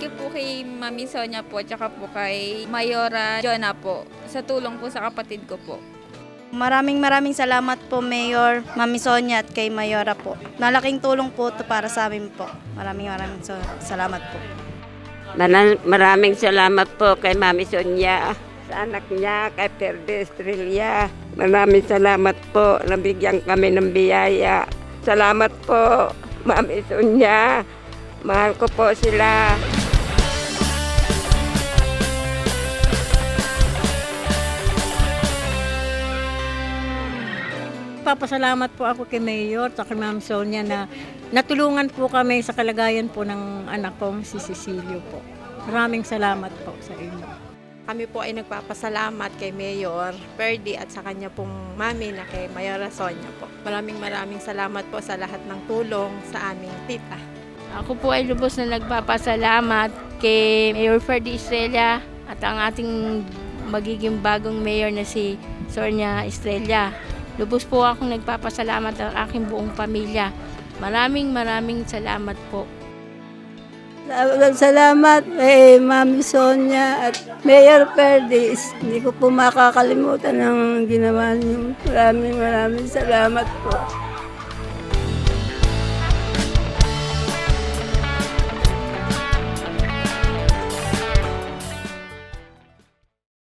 Thank you po kay Mami Sonia po, tsaka po kay Mayora Jonah po, sa tulong po sa kapatid ko po. Maraming maraming salamat po Mayor Mami Sonia at kay Mayora po. Nalaking tulong po to para sa amin po. Maraming maraming so- salamat po. Maraming salamat po kay Mami Sonia, sa anak niya, kay Perde Estrella. Maraming salamat po, nabigyan kami ng biyaya. Salamat po, Mami Sonia. Mahal ko po sila. Papasalamat po ako kay Mayor at kay Ma'am Sonia na natulungan po kami sa kalagayan po ng anak kong si Cecilio po. Maraming salamat po sa inyo. Kami po ay nagpapasalamat kay Mayor Perdi at sa kanya pong mami na kay Mayora Sonia po. Maraming maraming salamat po sa lahat ng tulong sa aming tita. Ako po ay lubos na nagpapasalamat kay Mayor Ferdy Estrella at ang ating magiging bagong mayor na si Sonia Estrella. Lubos po akong nagpapasalamat ang aking buong pamilya. Maraming maraming salamat po. Salamat kay Mami Sonia at Mayor Perdis. Hindi ko po makakalimutan ang ginawa niyo. Maraming maraming salamat po.